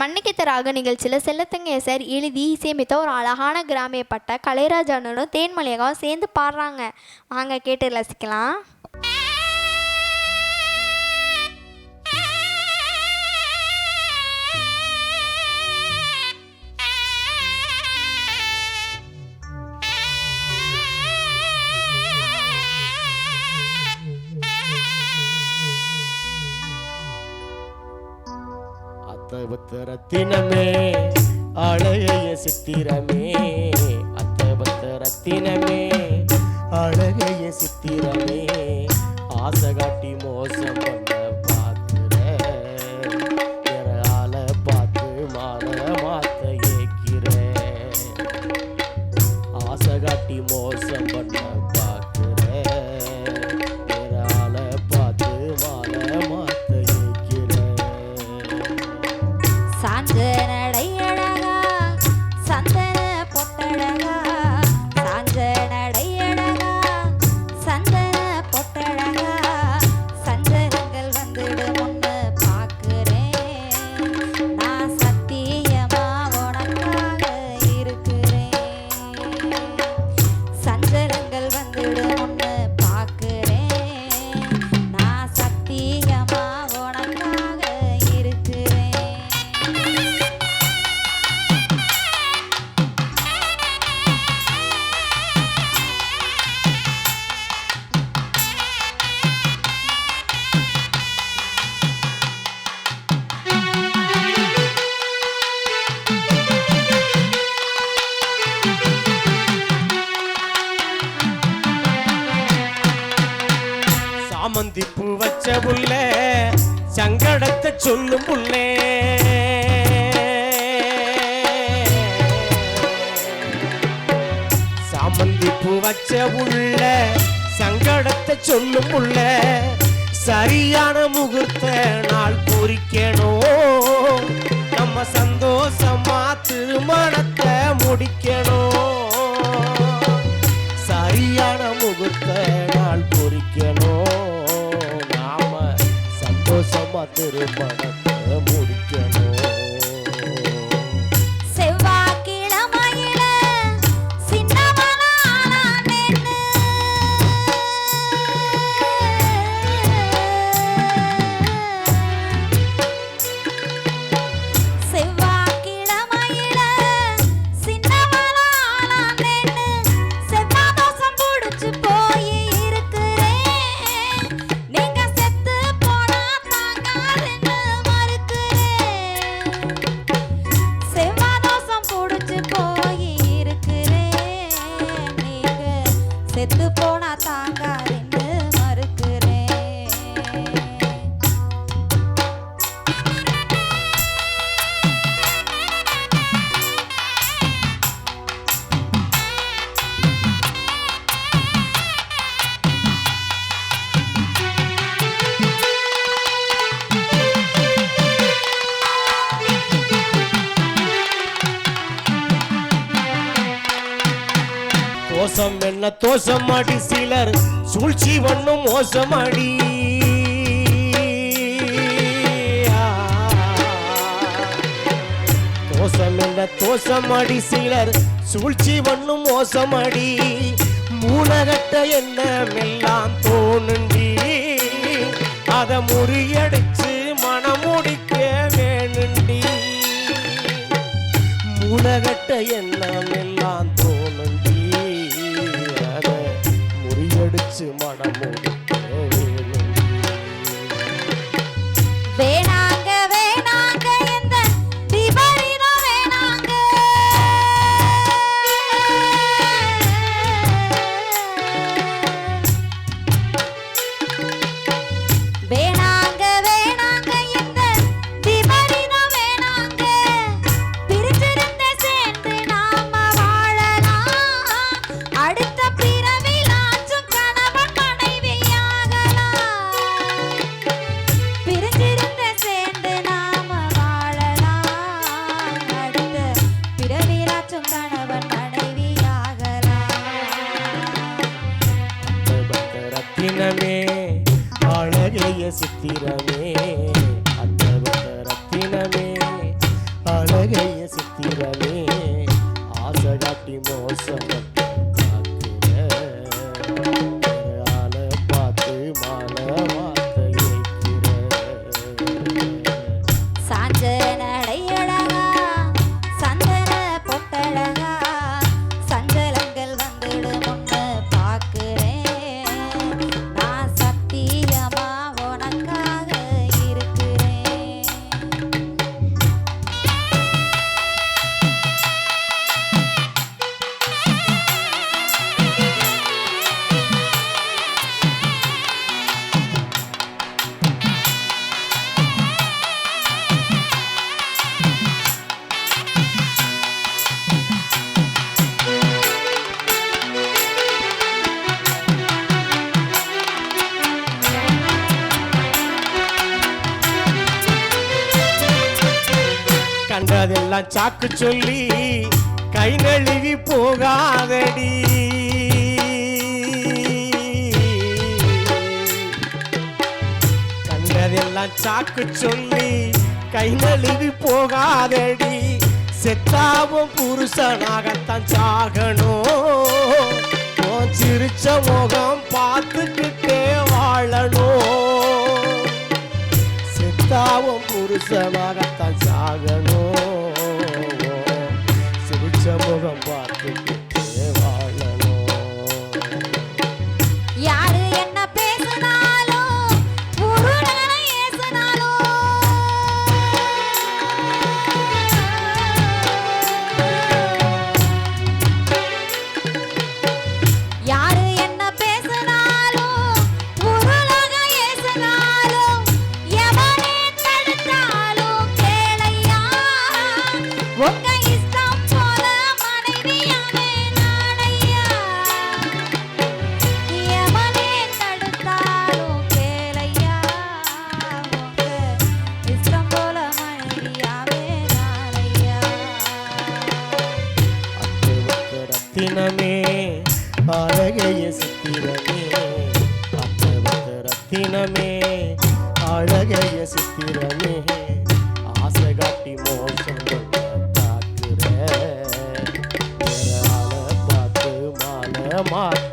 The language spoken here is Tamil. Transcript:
மன்னிக்கித்த ராக நிகழ்ச்சியில் செல்லத்தங்கையசர் எழுதி இசையமைத்த ஒரு அழகான கிராமியப்பட்ட கலைராஜானும் தேன்மொழியகாவும் சேர்ந்து பாடுறாங்க. வாங்க கேட்டு ரசிக்கலாம். அத்தபத்த ரத்தினமே அழகைய சித்திரமே. அத்தபத்த ரத்தினமே அழகைய சித்திரமே. ஆசை காட்டி மோசம் பண்ண சொல்லும் புள்ளே சாமந்தி பூ வச்ச உள்ள சங்கடத்தை சொல்லும் புள்ள சரியான முகூர்த்த நாள் பொறிக்கணும் நம்ம சந்தோஷமா திருமணத்தை முடிக்கணும். சரியான முகூர்த்த சந்தோஷமா தோசம் என்ன தோசமாடி சிலர்? சூழ்ச்சி ஒன்னும் மோசமாடி. தோசம் என்ன தோசமாடி சிலர்? சூழ்ச்சி ஒன்னும் மோசமாடி. மூலகட்ட என்ன எல்லாம் தோணுண்டி? அதை முறியடிச்சு மனமுடிக்க வேணுண்டி. மூலகட்ட எண்ணம் காட்டி மோசமற்ற அதெல்லாம் சாக்கு சொல்லி கை நழுவி போகாதடி. கண்டதெல்லாம் சாக்கு சொல்லி கை நழுவி போகாதடி. செத்தாவும் புருஷனாகத்தான் சாகணும். சிரிச்ச முகம் பார்த்துக்கிட்டே வாழணும். செத்தாவும் புருஷனாகத்தான் ஆகணும். சிரிச்ச முகம் பார்த்துட்டு ரத்தினமே அழகைய சித்திரமே. அத்தவத்த ரத்தினமே அழகைய சித்திரமே. ஆசை காட்டி மோசம் பண்ண பார்க்கிற பார்த்து மாலை மாத்த